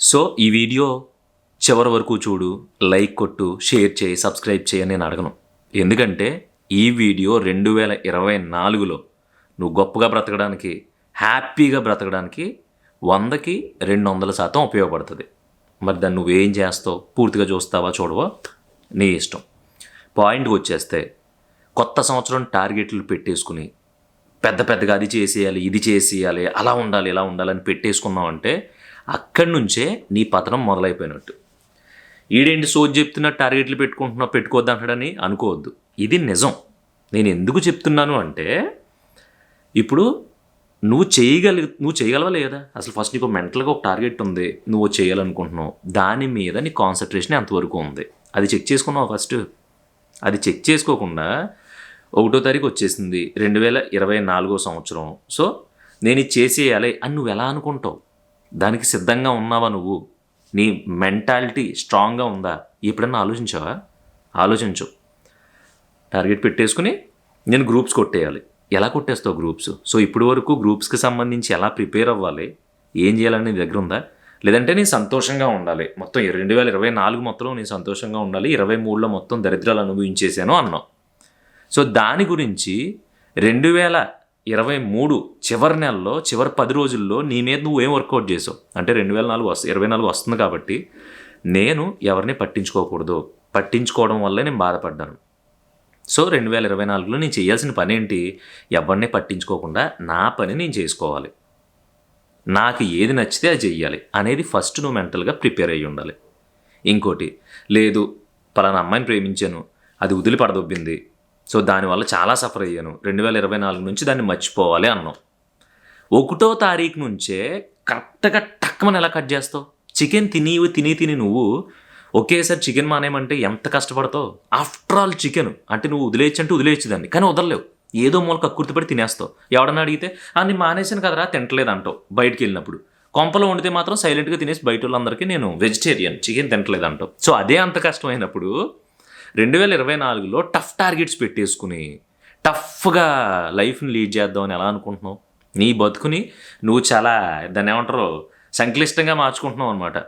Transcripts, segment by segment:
So ఈ video చివరి వరకు చూడు లైక్ కొట్టు షేర్ చేయి సబ్స్క్రైబ్ చేయి నేను అడగను. ఎందుకంటే ఈ వీడియో రెండు వేల ఇరవై నాలుగులో నువ్వు గొప్పగా బ్రతకడానికి హ్యాపీగా బ్రతకడానికి వందకి రెండు వందల శాతం ఉపయోగపడుతుంది. మరి దాన్ని నువ్వేం చేస్తావు? పూర్తిగా చూస్తావా చూడవా? నీ ఇష్టం. పాయింట్కి వచ్చేస్తే కొత్త సంవత్సరం టార్గెట్లు పెట్టేసుకుని పెద్ద పెద్దగా అది చేసేయాలి ఇది చేసేయాలి అలా ఉండాలి ఇలా ఉండాలని పెట్టేసుకున్నావు అంటే అక్కడి నుంచే నీ పతనం మొదలైపోయినట్టు. ఈడేంటి సోది చెప్తున్నా టార్గెట్లు పెట్టుకుంటున్నా పెట్టుకోవద్దు అంటాడని అనుకోవద్దు. ఇది నిజం. నేను ఎందుకు చెప్తున్నాను అంటే ఇప్పుడు నువ్వు చేయగలి నువ్వు చేయగలవా లేదా? అసలు ఫస్ట్ నీకు మెంటల్గా ఒక టార్గెట్ ఉంది నువ్వు చేయాలనుకుంటున్నావు. దాని మీద నీ కాన్సన్ట్రేషన్ ఎంతవరకు ఉంది? అది చెక్ చేసుకున్నావు ఫస్ట్? అది చెక్ చేసుకోకుండా ఒకటో తారీఖు వచ్చేసింది రెండు వేల ఇరవై నాలుగో సంవత్సరం. సో నేను ఇది చేసేయాలి అని నువ్వు ఎలా అనుకుంటావు? దానికి సిద్ధంగా ఉన్నావా నువ్వు? నీ మెంటాలిటీ స్ట్రాంగ్గా ఉందా? ఎప్పుడన్నా ఆలోచించావా? ఆలోచించు. టార్గెట్ పెట్టేసుకుని నేను గ్రూప్స్ కొట్టేయాలి. ఎలా కొట్టేస్తావు గ్రూప్స్? సో ఇప్పటి వరకు గ్రూప్స్కి సంబంధించి ఎలా ప్రిపేర్ అవ్వాలి? ఏం చేయాలని నీ దగ్గర ఉందా? లేదంటే నేను సంతోషంగా ఉండాలి. మొత్తం రెండు వేల ఇరవై నాలుగు మొత్తంలో నేను సంతోషంగా ఉండాలి. ఇరవై మూడులో మొత్తం దరిద్రాలు అనుభవించేసాను అన్నావు. సో దాని గురించి రెండు వేల ఇరవై మూడు చివరి నెలలో చివరి పది రోజుల్లో నీ మీద నువ్వు ఏం వర్కౌట్ చేసావు? అంటే రెండు వేల నాలుగు వస్తుంది ఇరవై నాలుగు వస్తుంది కాబట్టి నేను ఎవరిని పట్టించుకోకూడదు. పట్టించుకోవడం వల్లే నేను బాధపడ్డాను. సో రెండు వేల ఇరవై నాలుగులో నేను చేయాల్సిన పని ఏంటి? ఎవరిని పట్టించుకోకుండా నా పని నేను చేసుకోవాలి. నాకు ఏది నచ్చితే అది చెయ్యాలి అనేది ఫస్ట్ నువ్వు మెంటల్గా ప్రిపేర్ అయ్యి ఉండాలి. ఇంకోటి లేదు పలానా అమ్మాయిని ప్రేమించాను అది వదిలి పడదొబ్బింది సో దానివల్ల చాలా సఫర్ అయ్యాను. రెండు వేల ఇరవై నాలుగు నుంచి దాన్ని మర్చిపోవాలి అన్నాం ఒకటో తారీఖు నుంచే కరెక్ట్గా టక్మని ఎలా కట్ చేస్తావు? చికెన్ తిని తిని తిని నువ్వు ఒకేసారి చికెన్ మానేయమంటే ఎంత కష్టపడతావు? After all chicken. అంటే నువ్వు వదిలేయచ్చు అంటే వదిలేయచ్చు దాన్ని. కానీ వదలలేవు. ఏదో మూల కక్కుర్తిపడి తినేస్తావు. ఎవడన్నా అడిగితే అన్ని నేను మానేసాను కదరా తింటలేదు అంటావు బయటికి వెళ్ళినప్పుడు. కొంపలో వండితే మాత్రం సైలెంట్గా తినేసి బయట వాళ్ళందరికీ నేను వెజిటేరియన్ చికెన్ తింటలేదు అంటావు. సో అదే అంత కష్టమైనప్పుడు రెండు వేల ఇరవై నాలుగులో టఫ్ టార్గెట్స్ పెట్టేసుకుని టఫ్గా లైఫ్ని లీడ్ చేద్దాం అని ఎలా అనుకుంటున్నావు? నీ బతుకుని నువ్వు చాలా దాన్ని ఏమంటారు? సంక్లిష్టంగా మార్చుకుంటున్నావు అనమాట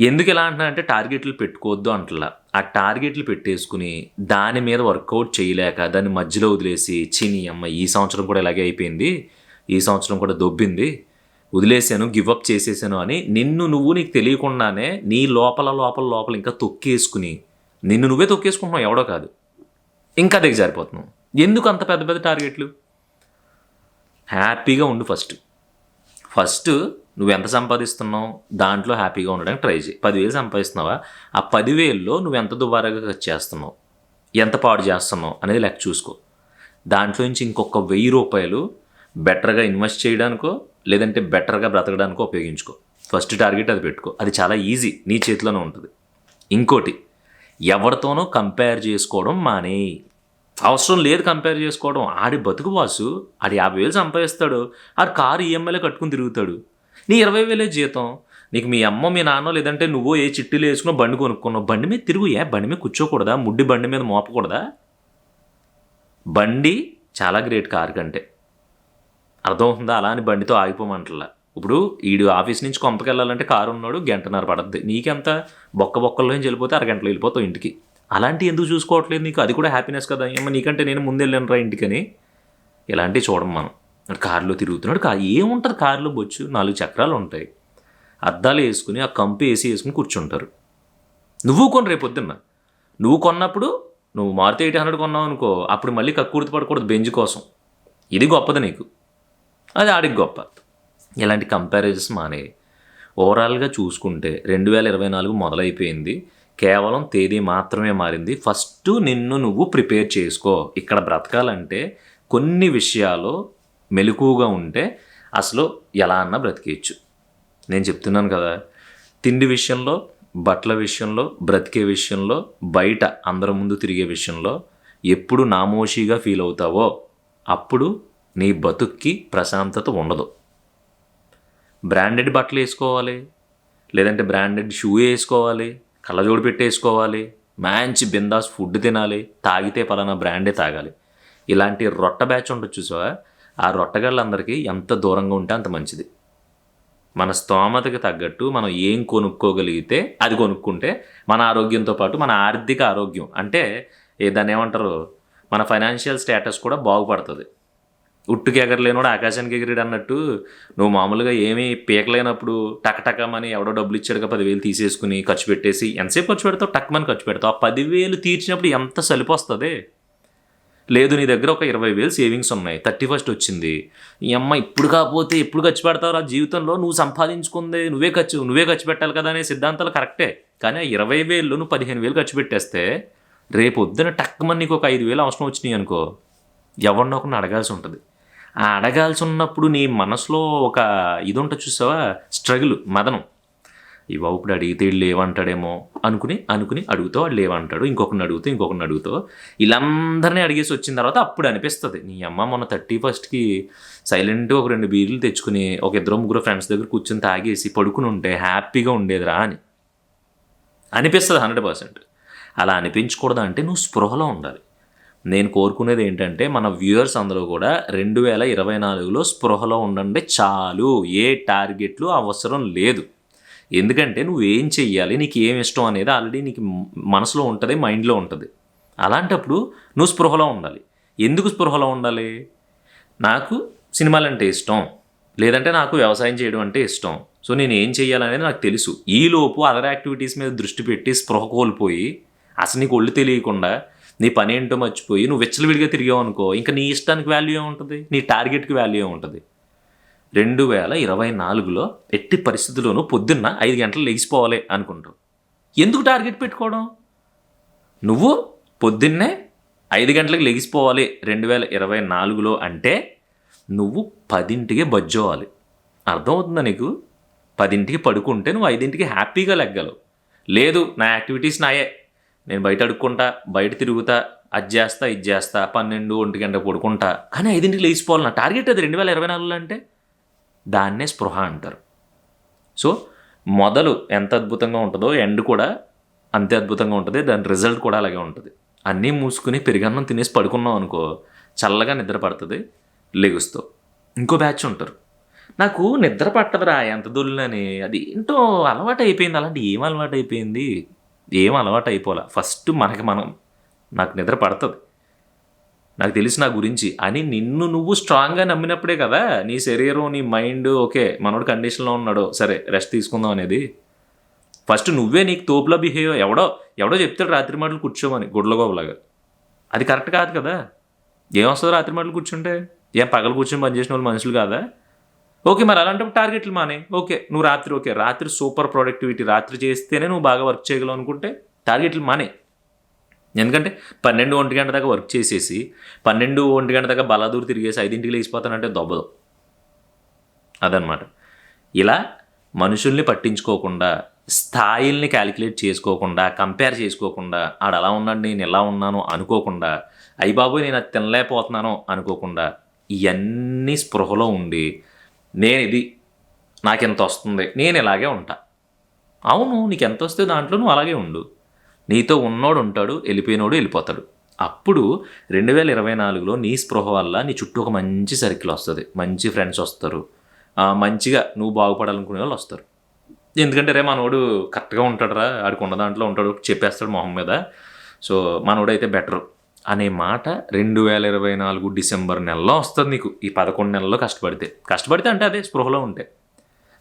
ఎందుకు ఎలా అంటున్నా అంటే టార్గెట్లు పెట్టుకోవద్దు అంటలా. ఆ టార్గెట్లు పెట్టేసుకుని దాని మీద వర్కౌట్ చేయలేక దాన్ని మధ్యలో వదిలేసి చిని అమ్మ ఈ సంవత్సరం కూడా ఇలాగే అయిపోయింది ఈ సంవత్సరం కూడా దొబ్బింది వదిలేసాను గివప్ చేసేసాను అని నిన్ను నువ్వు నీకు తెలియకుండానే నీ లోపల లోపల లోపల ఇంకా తొక్కేసుకుని నిన్ను నువ్వే తొక్కేసుకుంటున్నావు ఎవడో కాదు. ఇంకా దిగజారిపోతున్నావు ఎందుకు అంత పెద్ద పెద్ద టార్గెట్లు? హ్యాపీగా ఉండు ఫస్ట్. ఫస్ట్ నువ్వు ఎంత సంపాదిస్తున్నావు దాంట్లో హ్యాపీగా ఉండడానికి ట్రై చేయి. పదివేలు సంపాదిస్తున్నావా? ఆ పదివేల్లో నువ్వు ఎంత దుబారాగా ఖర్చు చేస్తున్నావు? ఎంత పాడు చేస్తున్నావు అనేది లెక్క చూసుకో. దాంట్లో నుంచి ఇంకొక వెయ్యి రూపాయలు బెటర్గా ఇన్వెస్ట్ చేయడానికో లేదంటే బెటర్గా బ్రతకడానికో ఉపయోగించుకో. ఫస్ట్ టార్గెట్ అది పెట్టుకో. అది చాలా ఈజీ. నీ చేతిలోనే ఉంటుంది. ఇంకోటి ఎవరితోనో కంపేర్ చేసుకోవడం మానే. అవసరం లేదు కంపేర్ చేసుకోవడం. ఆడి బతుకు బాసు ఆడి యాభై వేలు సంపాదిస్తాడు ఆడు కారు ఈఎంఐలో కట్టుకుని తిరుగుతాడు. నీ ఇరవై వేలే జీతం. నీకు మీ అమ్మ మీ నాన్న లేదంటే నువ్వు ఏ చిట్టీలు వేసుకున్నావు బండి కొనుక్కున్నావు? బండి మీద తిరుగు ఏ? బండి మీద కూర్చోకూడదా? ముడ్డి బండి మీద మోపకూడదా? బండి చాలా గ్రేట్ కార్ కంటే. అర్థమవుతుందా? అలా అని బండితో ఆగిపోమంటలా. ఇప్పుడు ఈడు ఆఫీస్ నుంచి కొంపకెళ్ళాలంటే కారు ఉన్నాడు గంటన్నర పడద్ది. నీకెంత? బొక్క బొక్కల్లో వెళ్ళిపోతే అరగంటలో వెళ్ళిపోతావు ఇంటికి. అలాంటి ఎందుకు చూసుకోవట్లేదు నీకు? అది కూడా హ్యాపీనెస్ కదా. ఏమో నీకంటే నేను ముందు వెళ్ళాను రా ఇంటికని. ఇలాంటివి చూడం మనం. కారులో తిరుగుతున్నాడు. కా ఏముంటుంది కారులో బొచ్చు? నాలుగు చక్రాలు ఉంటాయి. అద్దాలు వేసుకుని ఆ కంపు వేసి వేసుకుని కూర్చుంటారు. నువ్వు కొని రేపు పొద్దున్న. నువ్వు కొన్నప్పుడు నువ్వు మారుతి ఎయిట్ హండ్రెడ్ కొన్నావు అనుకో అప్పుడు మళ్ళీ కక్కుర్తి పడకూడదు బెంజ్ కోసం. ఇది గొప్పది నీకు. అది ఆడికి గొప్ప. ఇలాంటి కంపారిజన్స్ మానే ఓవరాల్గా చూసుకుంటే రెండు వేల ఇరవై నాలుగు మొదలైపోయింది. కేవలం తేదీ మాత్రమే మారింది. ఫస్ట్ నిన్ను నువ్వు ప్రిపేర్ చేసుకో. ఇక్కడ బ్రతకాలంటే కొన్ని విషయాలు మెలకువగా ఉంటే అసలు ఎలా అన్నా బ్రతికేయచ్చు. నేను చెప్తున్నాను కదా తిండి విషయంలో బట్టల విషయంలో బ్రతికే విషయంలో బయట అందరి ముందు తిరిగే విషయంలో ఎప్పుడు నామోషిగా ఫీల్ అవుతావో అప్పుడు నీ బతుక్కి ప్రశాంతత ఉండదు. బ్రాండెడ్ బట్టలు వేసుకోవాలి లేదంటే బ్రాండెడ్ షూ వేసుకోవాలి కళ్ళజోడు పెట్టేసుకోవాలి మంచి బిందాస్ ఫుడ్ తినాలి తాగితే పలానా బ్రాండే తాగాలి. ఇలాంటి రొట్ట బ్యాచ్ ఉండొచ్చు చూసావా? ఆ రొట్టగాళ్ళందరికీ ఎంత దూరంగా ఉంటే అంత మంచిది. మన స్తోమతకి తగ్గట్టు మనం ఏం కొనుక్కోగలిగితే అది కొనుక్కుంటే మన ఆరోగ్యంతో పాటు మన ఆర్థిక ఆరోగ్యం. అంటే దాన్ని ఏమంటారు? మన ఫైనాన్షియల్ స్టేటస్ కూడా బాగుపడుతుంది. ఉట్టుకి ఎగరలేనోడు ఆకాశానికి ఎగిరాడు అన్నట్టు నువ్వు మామూలుగా ఏమీ పీకలేనప్పుడు టకటకమని ఎవడో డబ్బులు ఇచ్చాడుగా పదివేలు తీసేసుకుని ఖర్చు పెట్టేసి ఎంతసేపు ఖర్చు పెడతావు? టక్మని ఖర్చు పెడతావు. ఆ పదివేలు తీర్చినప్పుడు ఎంత సలిపొస్తుంది లేదు నీ దగ్గర ఒక ఇరవై వేలు సేవింగ్స్ ఉన్నాయి. థర్టీ ఫస్ట్ వచ్చింది. ఈ అమ్మ ఇప్పుడు కాకపోతే ఎప్పుడు ఖర్చు పెడతావు ఆ జీవితంలో నువ్వు సంపాదించుకుంది నువ్వే ఖర్చు నువ్వే ఖర్చు పెట్టాలి కదా అనే సిద్ధాంతాలు కరెక్టే. కానీ ఆ ఇరవై వేలు నువ్వు పదిహేను వేలు ఖర్చు పెట్టేస్తే రేపు వద్దున టక్మని నీకు ఒక ఐదు వేలు అవసరం వచ్చినాయి అనుకో ఎవరినో ఒకరిని అడగాల్సి ఉంటుంది. ఆ అడగాల్సి ఉన్నప్పుడు నీ మనసులో ఒక ఇది ఉంటుంది చూసావా? స్ట్రగుల్ మదనం. ఇవ్వ ఇప్పుడు అడిగితే వీళ్ళు ఏమంటాడేమో అనుకుని అనుకుని అడుగుతావు వాడు ఏమంటాడు ఇంకొకరిని అడుగుతావు ఇంకొకరిని అడుగుతావు వీళ్ళందరినీ అడిగేసి వచ్చిన తర్వాత అప్పుడు అనిపిస్తుంది. నీ అమ్మ మొన్న థర్టీ ఫస్ట్కి సైలెంట్గా ఒక రెండు బీర్లు తెచ్చుకుని ఒక ఇద్దరు ముగ్గురు ఫ్రెండ్స్ దగ్గర కూర్చొని తాగేసి పడుకుని ఉంటే హ్యాపీగా ఉండేదిరా అని. అనిపిస్తుంది హండ్రెడ్ పర్సెంట్. అలా అనిపించకూడదు అంటే నువ్వు స్పృహలో ఉండాలి. నేను కోరుకునేది ఏంటంటే మన వ్యూయర్స్ అందరూ కూడా రెండు వేల ఇరవై నాలుగులో స్పృహలో ఉండండి చాలు ఏ టార్గెట్లు అవసరం లేదు. ఎందుకంటే నువ్వు ఏం చెయ్యాలి నీకు ఏం ఇష్టం అనేది ఆల్రెడీ నీకు మనసులో ఉంటుంది మైండ్లో ఉంటుంది. అలాంటప్పుడు నువ్వు స్పృహలో ఉండాలి. ఎందుకు స్పృహలో ఉండాలి? నాకు సినిమాలు అంటే ఇష్టం. లేదంటే నాకు వ్యవసాయం చేయడం అంటే ఇష్టం. సో నేను ఏం చేయాలనేది నాకు తెలుసు. ఈలోపు అదర్ యాక్టివిటీస్ మీద దృష్టి పెట్టి స్పృహ కోల్పోయి అసలు నీకు ఒళ్ళు తెలియకుండా నీ పని ఏంటో మర్చిపోయి నువ్వు విచ్చలవిడిగా తిరిగావు అనుకో ఇంకా నీ ఇష్టానికి వాల్యూ ఏముంటుంది? నీ టార్గెట్కి వాల్యూ ఏముంటుంది? రెండు వేల ఇరవై నాలుగులో ఎట్టి పరిస్థితుల్లోనూ పొద్దున్న ఐదు గంటలు లెగిసిపోవాలి అనుకుంటావు ఎందుకు టార్గెట్ పెట్టుకోవడం? నువ్వు పొద్దున్నే ఐదు గంటలకు లెగిసిపోవాలి రెండు వేల ఇరవై నాలుగులో అంటే నువ్వు పదింటికి బజ్జోవాలి. అర్థమవుతుందా నీకు? పదింటికి పడుకుంటే నువ్వు ఐదింటికి హ్యాపీగా లెగ్గలవు. లేదు నా యాక్టివిటీస్ నాయే. నేను బయట అడుక్కుంటా బయట తిరుగుతా అది చేస్తా ఇది చేస్తా పన్నెండు ఒంటి గంట పడుకుంటా. కానీ ఐదింటికి లేచిపోవాలి నా టార్గెట్ అది రెండు వేల ఇరవై నాలుగులో అంటే దాన్నే స్పృహ అంటారు. సో మొదలు ఎంత అద్భుతంగా ఉంటుందో ఎండ్ కూడా అంతే అద్భుతంగా ఉంటుంది దాని రిజల్ట్ కూడా అలాగే ఉంటుంది. అన్నీ మూసుకుని పెరిగన్నం తినేసి పడుకున్నాం అనుకో చల్లగా నిద్ర పడుతుంది లెగుస్తావు ఇంకో బ్యాచ్ ఉంటారు. నాకు నిద్ర పట్టదురా ఎంత దొల్లని అది ఏంటో అలవాటు అయిపోయింది అలాంటి ఏం అలవాటు అయిపోయింది ఏం అలవాటు అయిపోలే ఫస్ట్ మనకి మనం నాకు నిద్ర పడుతుంది. నాకు తెలిసి నా గురించి అని నిన్ను నువ్వు స్ట్రాంగ్గా నమ్మినప్పుడే కదా నీ శరీరం నీ మైండ్ ఓకే మనోడు కండిషన్లో ఉన్నాడు సరే రెస్ట్ తీసుకుందాం అనేది. ఫస్ట్ నువ్వే నీకు తోపులా బిహేవ్ ఎవడో ఎవడో చెప్తాడు రాత్రి మాటలు కూర్చోమని గుడ్లగోబలాగా అది కరెక్ట్ కాదు కదా. ఏమొస్తుందో రాత్రి మాటలు కూర్చుంటే ఏం పగలు కూర్చొని పనిచేసిన వాళ్ళు మనుషులు కాదా? ఓకే మరి అలాంటప్పుడు టార్గెట్లు మానే. ఓకే నువ్వు రాత్రి ఓకే రాత్రి సూపర్ ప్రొడక్టివిటీ రాత్రి చేస్తేనే నువ్వు బాగా వర్క్ చేయగలవు అనుకుంటే టార్గెట్లు మానే. ఎందుకంటే పన్నెండు ఒంటి గంట దాకా వర్క్ చేసేసి పన్నెండు ఒంటి గంట దాకా బలాదూరు తిరిగేసి ఐదింటికి లేచిపోతానంటే దొబ్బదు. అదనమాట. ఇలా మనుషుల్ని పట్టించుకోకుండా స్థాయిల్ని క్యాలిక్యులేట్ చేసుకోకుండా కంపేర్ చేసుకోకుండా ఆడు అలా ఉన్నాడు నేను ఎలా ఉన్నాను అనుకోకుండా అయ్యి బాబోయ్ నేను అది తినలేకపోతున్నాను అనుకోకుండా ఇవన్నీ స్పృహలో ఉండి నేను ఇది నాకెంత వస్తుంది నేను ఇలాగే ఉంటా. అవును నీకు ఎంత వస్తే దాంట్లో నువ్వు అలాగే ఉండు. నీతో ఉన్నోడు ఉంటాడు వెళ్ళిపోయినోడు వెళ్ళిపోతాడు. అప్పుడు రెండు వేల ఇరవై నాలుగులో నీ స్పృహ వల్ల నీ చుట్టూ ఒక మంచి సర్కిల్ వస్తుంది. మంచి ఫ్రెండ్స్ వస్తారు. మంచిగా నువ్వు బాగుపడాలనుకునే వాళ్ళు వస్తారు. ఎందుకంటే రే మనోడు కరెక్ట్గా ఉంటాడురా ఆడికి ఉన్న దాంట్లో ఉంటాడు చెప్పేస్తాడు మొహం మీద. సో మనోడు అయితే బెటర్. అనే మాట రెండు వేల ఇరవై నాలుగు డిసెంబర్ నెలలో వస్తుంది నీకు. ఈ పదకొండు నెలల్లో కష్టపడితే. కష్టపడితే అంటే అదే స్పృహలో ఉంటే.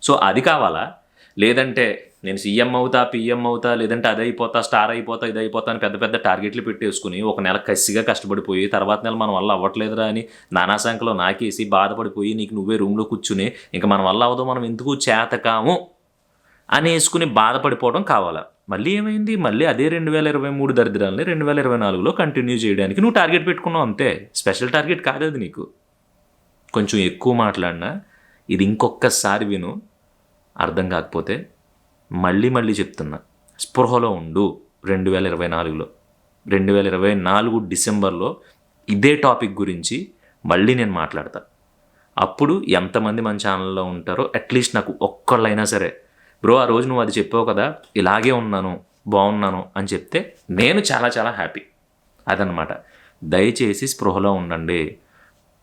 సో అది కావాలా? లేదంటే నేను సీఎం అవుతా పిఎం అవుతా లేదంటే అది అయిపోతా స్టార్ అయిపోతా ఇది అయిపోతా అని పెద్ద పెద్ద టార్గెట్లు పెట్టేసుకుని ఒక నెల కసిగా కష్టపడిపోయి తర్వాత నెల మన వల్ల అవ్వట్లేదురా అని నానా సంఖ్యలో నాకేసి బాధపడిపోయి నీకు నువ్వే రూమ్లో కూర్చుని ఇంకా మన వల్ల అవదో మనం ఎందుకు చేతకాము అనేసుకుని బాధపడిపోవడం కావాలా? మళ్ళీ ఏమైంది? మళ్ళీ అదే రెండు వేల ఇరవై మూడు దరిద్రాలని రెండు వేల ఇరవై నాలుగులో కంటిన్యూ చేయడానికి నువ్వు టార్గెట్ పెట్టుకున్నావు అంతే. స్పెషల్ టార్గెట్ కాదు అది నీకు. కొంచెం ఎక్కువ మాట్లాడినా ఇది ఇంకొకసారి విను. అర్థం కాకపోతే మళ్ళీ మళ్ళీ చెప్తున్నా. స్పృహలో ఉండు రెండు వేల ఇరవై నాలుగులో. రెండు వేల ఇరవై నాలుగు డిసెంబర్లో ఇదే టాపిక్ గురించి మళ్ళీ నేను మాట్లాడతా. అప్పుడు ఎంతమంది మన ఛానల్లో ఉంటారో అట్లీస్ట్ నాకు ఒక్కళ్ళైనా సరే బ్రో ఆ రోజు నువ్వు అది చెప్పావు కదా ఇలాగే ఉన్నాను బాగున్నాను అని చెప్తే నేను చాలా చాలా హ్యాపీ. అదనమాట. దయచేసి స్పృహలో ఉండండి.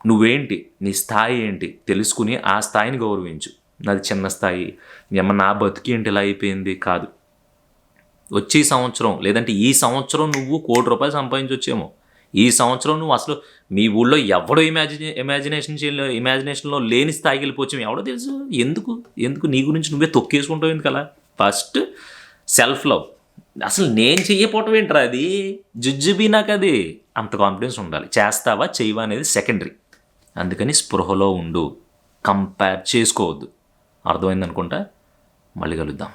నువ్వేంటి? నీ స్థాయి ఏంటి? తెలుసుకుని ఆ స్థాయిని గౌరవించు. నాది చిన్న స్థాయి. ఏమన్నా నా బతికి ఏంటి? ఇలా అయిపోయింది? కాదు. వచ్చే సంవత్సరం లేదంటే ఈ సంవత్సరం నువ్వు కోటి రూపాయలు సంపాదించొచ్చేమో. ఈ సంవత్సరం నువ్వు అసలు మీ ఊళ్ళో ఎవడో ఇమాజినే ఇమాజినేషన్ ఇమాజినేషన్లో లేని స్థాయికి వెళ్ళిపోవచ్చు ఎవడో తెలుసు. ఎందుకు? ఎందుకు నీ గురించి నువ్వే తొక్కేసుకుంటావు ఎందుకు అలా? ఫస్ట్ సెల్ఫ్ లవ్ అసలు నేను చెయ్యపోవటం ఏంట్రా అది? జుజ్జుబీ నాకు అది. అంత కాన్ఫిడెన్స్ ఉండాలి. చేస్తావా? చేయవా అనేది సెకండరీ అందుకని స్పృహలో ఉండు. కంపేర్ చేసుకోవద్దు. అర్థమైంది అనుకుంటా మళ్ళీ కలుద్దాం.